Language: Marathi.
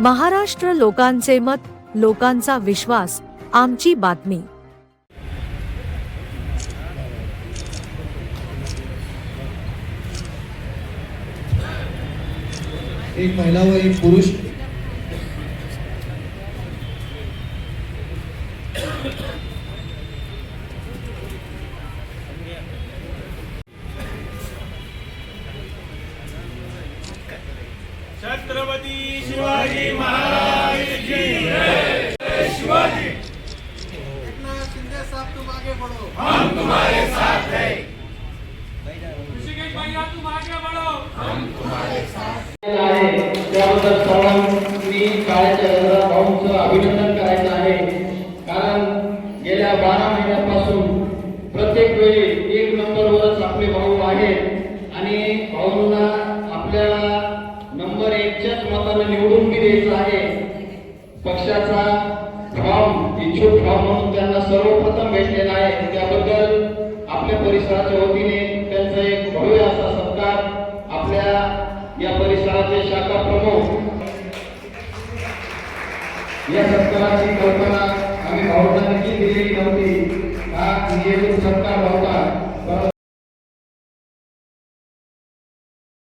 महाराष्ट्र लोकांचे मत लोकांचा विश्वास आमची बातमी. एक महिला व एक पुरुष. छत्रपती शिवाजी महाराज की शिवाजी. शिंदे साहब तुम आगे बढ़ो हम तुम्हारे साथ हैं. ऋषिकेश भैया तुम आगे बढ़ो आहे त्याबद्दल सर्वांनी काळाच्या गजरात भाऊंचं अभिनंदन करायचं आहे. कारण गेल्या बारा महिन्यापासून प्रत्येक वेळी एक नंबरवरच आपले भाऊ आहेत. आणि भाऊंना आपल्याला नंबर एकच्याच मतानं निवडून मी द्यायचं आहे. पक्षाचा फॉर्म इच्छुक फॉर्म म्हणून त्यांना सर्वप्रथम भेटलेला आहे. त्याबद्दल आपल्या परिसराच्या वतीने त्यांचा एक भव्य असा सत्कार आपल्या या परिसराचे शाखा प्रमुख या सत्काराची कल्पना आम्ही भाऊंना दिलेली नव्हती. हा नियोजित सत्कार होता